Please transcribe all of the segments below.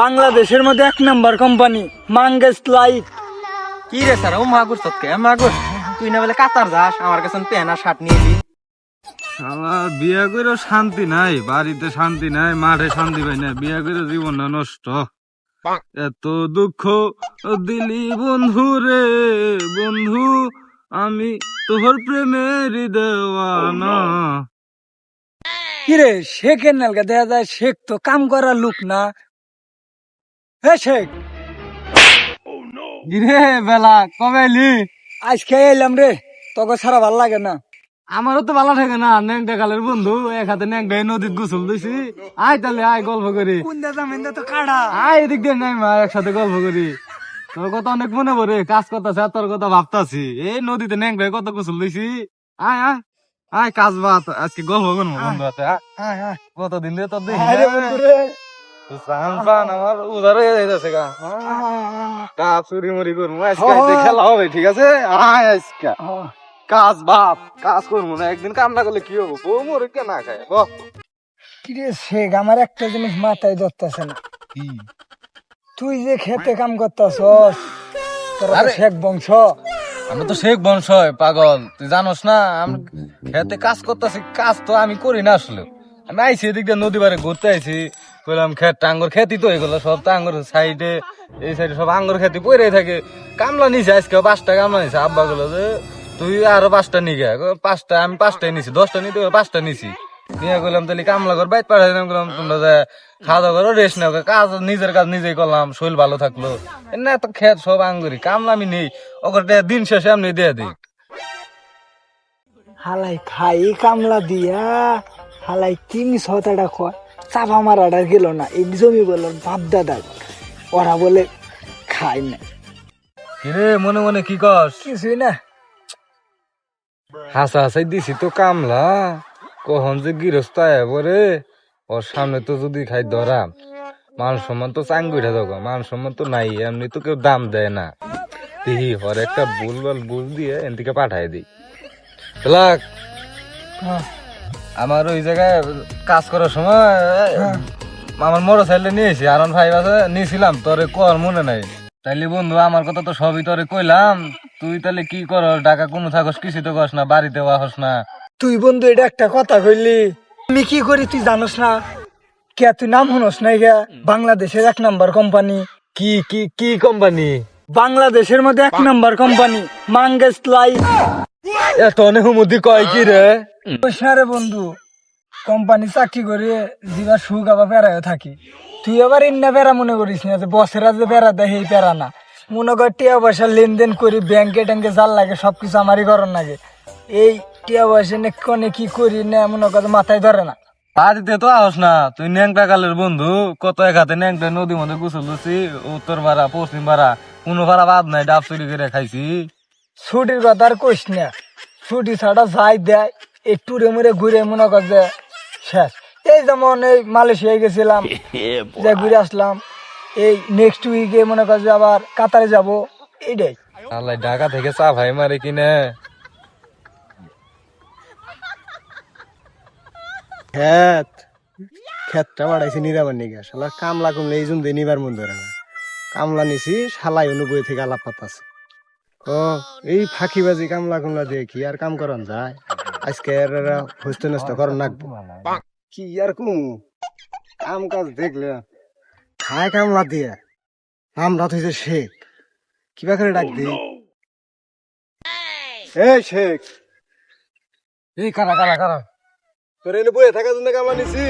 বাংলাদেশের মধ্যে এক নাম্বার কোম্পানি মাঙ্গেস লাইট কি রে স্যার ও মাগুর সৎকে মাগুর। তুই না বলে কাতার যাস আমার কাছে পেন আর শার্ট নিয়ে এলি আমার বিয়ে করে শান্তি নাই বাড়িতে শান্তি নাই মাঠে শান্তি পাই না বিয়ে করে জীবনটা নষ্ট। এত দুঃখ দিলি বন্ধু রে বন্ধু আমি তোর প্রেমের দেওয়ানা। কিরে শেখের নালকা দেখা যায় শেখ তো কাম করার লোক না হে শেখ। গিরে বেলা কবে এলি? আজকে এলাম রে তোকে ছাড়া ভালো লাগে না। আমারও তো ভালো থাকে না ন্যাংটা কালের বন্ধু এক হাতে ন্যাংটাই নদীত গোসল দিছি। আয় তাহলে আয় গল্প করি। আয় এদিক দিয়ে নাই মা একসাথে গল্প করি। তোর কথা অনেক মনে পড়ে কাজ করতেছে আর তোর কথা ভাবতাছি। এই নদীতে ন্যাংটাই কত গোসল দিছি। আয় আয় আয় কাজ বাত আজকে গল্প করব বন্ধু হাতে। কতদিন দিয়ে তোর দেখি আমার উদার হয়ে যাইতেছে গা। কাজ চুরি মুড়ি করব আজকে। খেলা হবে ঠিক আছে? আয় আজকে। কাজ বাপ কাজ করব না একদিন কাম না করলে কি হব? বউ মরে কে না খায়? বল কিরে শেখ আমার একটা জিনিস মাথায় ধরতেছে না। তুই যে খেতে কাম করতেছস আরে- শেখ বংশ। আমি তো শেখ বংশ পাগল। তুই জানোস না আমি খেতে কাজ করতেছি কাজ তো আমি করি না আসলে। আমি আইছি এদিক দিয়ে নদী বারে ঘুরতে আইছি কইলাম, খেত টাঙ্গর খেতি তো এগুলো সব টাঙ্গর সাইডে এই সাইডে সব আঙ্গুর খেতি পড়ে থাকে। কামলা নিছে আজকে পাঁচটা কামলা নিছে। আব্বা গুলো যে, তুই আরও পাঁচটা নিগে। পাঁচটা, আমি পাঁচটাই নিছি, দশটা নিতে পাঁচটা নিছি। নিয়ে কইলাম, তাহলে কামলা কর বাইট পাঠাই দিলাম কইলাম, তোমরা যে খাওয়া দাওয়া করো, রেস্ট নাও। কাজ, নিজের কাজ নিজেই করলাম, শরীর ভালো থাকল। না তো খেত সব আঙ্গুরি, কামলা আমি নেই ওকে দিন শেষে আমি দিয়ে দিই। হালাই খাই কামলা দিয়া, হালাই তিন ছটাটা কয়। চাপা মারাটা গেল না এই জমি বলল বাপ দাদা ওরা বলে খাই না। কিরে মনে মনে কি কস? কিছুই না। হাসা হাসাই দিছি তো কামলা কখন যে গৃহস্থ আয় বরে ওর সামনে তো যদি খাই ধরা মান সম্মান তো চাঙ্গুইটা দেখো মান সম্মান তো নাই এমনি তো কেউ দাম দেয় না। দিহি হর একটা বুল বল বুল দিয়ে এনদিকে পাঠাই দিই। লাগ হ্যাঁ, আমার ওই জায়গায় কাজ করার সময় হ্যাঁ। আমার মোটর সাইকেল নিয়েছি আরন ভাই আছে নিয়েছিলাম তোরে কর মনে নাই। তাইলে বন্ধু আমার কথা তো সবই তোরে কইলাম। তুই তাহলে কি কর ঢাকা কোনো থাকস কিছু তো করস না বাড়িতে আহস না। তুই বন্ধু এটা একটা কথা কইলি। আমি কি করি তুই জানোস না? কে তুই নাম শুনস না গা বাংলাদেশের এক নাম্বার কোম্পানি। কি কি কি কোম্পানি? বাংলাদেশের মধ্যে এক নাম্বার কোম্পানি মাঙ্গেস লাইট এত হুমুদি কয় কি রে? রে বন্ধু কোম্পানি চাকরি করে দিবার সুখ আবার বেড়ায় থাকি। তুই আবার ইন্না বেড়া মনে করিস না যে বসেরা যে বেড়া দেয় এই বেড়া না। মনে কর টিয়া পয়সা লেনদেন করি ব্যাংকে ট্যাঙ্কে জাল লাগে সবকিছু আমারই করণ লাগে। এই টিয়া পয়সা নে কনে কি করি না মনে কর মাথায় ধরে না। বাড়িতে তো আহস না। তুই ন্যাংটা কালের বন্ধু কত এক হাতে ন্যাংটা নদীর মধ্যে গুছল দিছি উত্তর পাড়া পশ্চিম পাড়া কোনো পাড়া বাদ নাই ডাব চুরি করে খাইছি। ছুটির কথা আর কইস না। ছুটি ছাড়া যাই দেয় এই টুরে মুড়ে ঘুরে মনে কর যে শেষ। এই যেমন এই মালয়েশিয়ায় গেছিলাম যে ঘুরে আসলাম এই নেক্সট উইকে মনে কর যে আবার কাতারে যাব এইটাই। আল্লাহ ঢাকা থেকে চা ভাই মারে কিনে। খেত। খেতটা বাড়াইছি নিরাবার নিগা শালা কামলা কমলে এই জন্য নিবার মন ধরে কামলা নিছি শালাই অনুবই থেকে আলাপ পাতাছে। ও এই ফাঁকিবাজি কামলা কুমলা দিয়ে কি আর কাম করান যায়? আজকে হস্ত নষ্ট করন নাকবো কি আর কুম? কাম কাজ দেখলে খায় কামলা দিয়ে। নাম রাত হয়েছে শেখ। কিবা করে ডাক দি। এই শেখ। এই কারা কারা কারা? তোর এনে বইয়ে থাকার জন্য কামলা নিছি।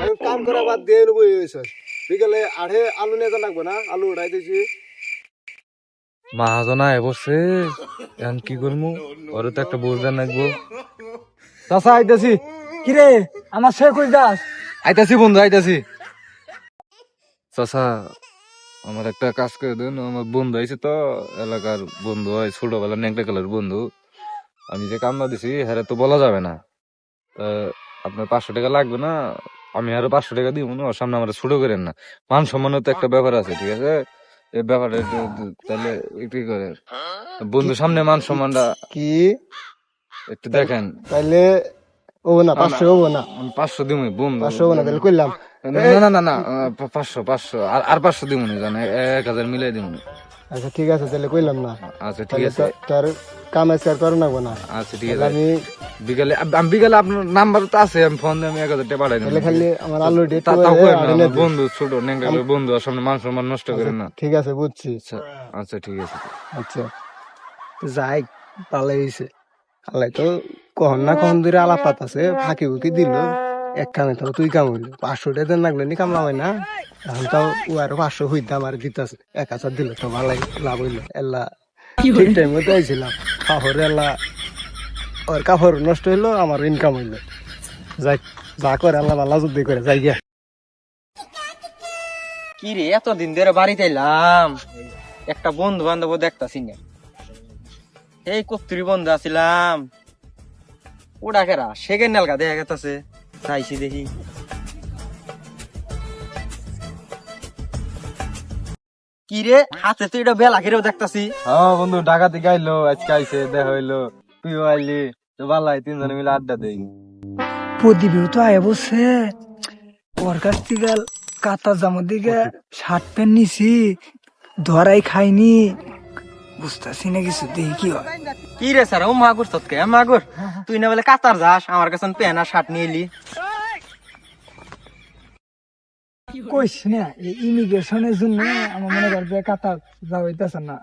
আমি কাম করা বাদ দিয়ে এনে বইয়ে বিকেলে আড়ে আলু নিয়ে লাগবো না? আলু উঠাই দিছি। মহাজনা বসে এখন কি করব ওরে তো একটা বুঝদার নাকবো চাষা আইতাছি। কিরে, আমার শেখ কই দাস আইতাছি বন্ধু, আইতাছি। চাষা আমার একটা কাজ করে দেন, আমার বন্ধু আইছে তো, এলাকার বন্ধু হয়, ছোটবেলার ন্যাংটা কালার বন্ধু। আমি যে কামনা দিছি হ্যাঁ তো বলা যাবে না। আপনার পাঁচশো টাকা লাগবে না? আমি আরও পাঁচশো টাকা দিব না? ওর সামনে আমার ছোট করেন না। মান সম্মানের তো একটা ব্যাপার আছে, ঠিক আছে? এই ব্যাপারটা তাহলে একটু করে। বন্ধুর সামনে মান সম্মানটা কি? একটু দেখেন। তাইলে ও না পাঁচশো হব না। পাঁচশো দিব বন্ধু। পাঁচশো হব না তাহলে করলাম না না না না পাঁচশো পাঁচশো। আর আর পাঁচশো দিব না জানে এক হাজার মিলাই দিব না আচ্ছা ঠিক আছে তাহলে কইলাম না। আচ্ছা ঠিক আছে। তোর কাম আজকে আর করো না গো না। আচ্ছা ঠিক আছে। আমি বিকালে আমি বিকালে আপনার নাম্বার তো আছে আমি ফোন দিয়ে আমি এক হাজার টাকা পাঠাই তাহলে খালি আমার আলু ডেট তা- বন্ধু ছোট বন্ধু আর সামনে মান সম্মান নষ্ট করেন না। ঠিক আছে বুঝছি। আচ্ছা আচ্ছা ঠিক আছে। আচ্ছা। তো যাই হয়েছে আল্লাহ তো কখন না কখন ধরে আলাপাত আছে ফাঁকি বুকি দিল। এক কামে তো তুই কাম হইল। পাঁচশো টাকা লাগলে নি কামলামাই না। এখন তাও ও আরও পাঁচশো হইতে আমার দিতেছে। এক হাজার দিলে তো ভালো লাভ হইল। এল্লা ঠিক টাইম মতো আইছিলাম। এল্লা ওর কাপড় নষ্ট হইল আমার ইনকাম হইল। যাই যা করে আল্লাহ ভালো যুদ্ধ করে যাই গিয়া। কি রে এতদিন ধরে বাড়িতে এলাম। একটা বন্ধু বান্ধব দেখতাছি না। এই কত্তুরি বন্ধু আছিলাম। ওটা কেরা সেকেন্ড নালকা দেখা গেছে চাইছি দেখি। কি রে হাতে তো এটা বেলা কেরেও দেখতাছি। হ্যাঁ বন্ধু ঢাকা থেকে আইলো আজকে আইসে দেখা হইল। আইলি তো ভালো হয় তিনজনে মিলে আড্ডা দেই। প্রদীপেও তো আয় বসে। ওর কাছ থেকে কাতা জামার দিকে শার্ট প্যান্ট নিছি ধরাই খাইনি। বুঝতেছি না কিছু দেখি কি হয়। কি রে স্যার ও মাগুর তুই না বলে কাতার যাস আমার কাছে পেন আর শার্ট নিয়ে এলি। কইস না ইমিগ্রেশনের জন্য আমার মনে করবে কাতার যাওয়াইতেছে না।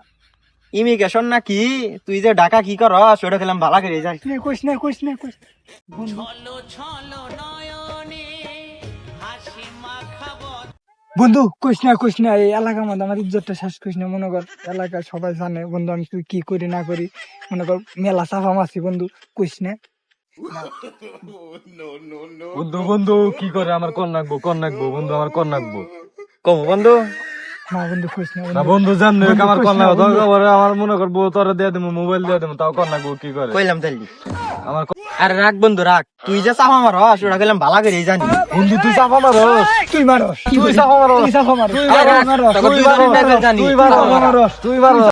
ইমিগ্রেশন নাকি? তুই যে ঢাকা কি কর ওটা খেলাম ভালো করে যাই। নে, কইস না কইস না কইস। বন্ধু কইস না কইস না এই এলাকার মধ্যে আমার ইজ্জতটা শেষ কইস না মনে কর। এলাকার সবাই জানে বন্ধু আমি তুই কি করি না করি। মনে কর মেলা চাপা মারছি বন্ধু কইস না। বন্ধু বন্ধু কি করে আমার কন নাকবো কন নাকবো বন্ধু আমার কন নাকবো কম বন্ধু। না বন্ধু কইস না না বন্ধু। বন্ধু জান আমার কইস কন না, নাকবো বন্ধু। দরকার পড়ে আমার মনে করব তোরা দিয়ে দেবো মোবাইল দিয়ে দেবো তাও কন নাকবো কি করে? কইলাম তাইলি। আমার আরে রাখ বন্ধু রাখ। তুই যে চাপা মারস ওটা কইলাম ভালা করে জানি। বন্ধু তুই চাপা মারস। তুই মারস। তুই চাপা মারস। তুই চাপা মারস। তুই মারস। তুই মারস। তুই মারস।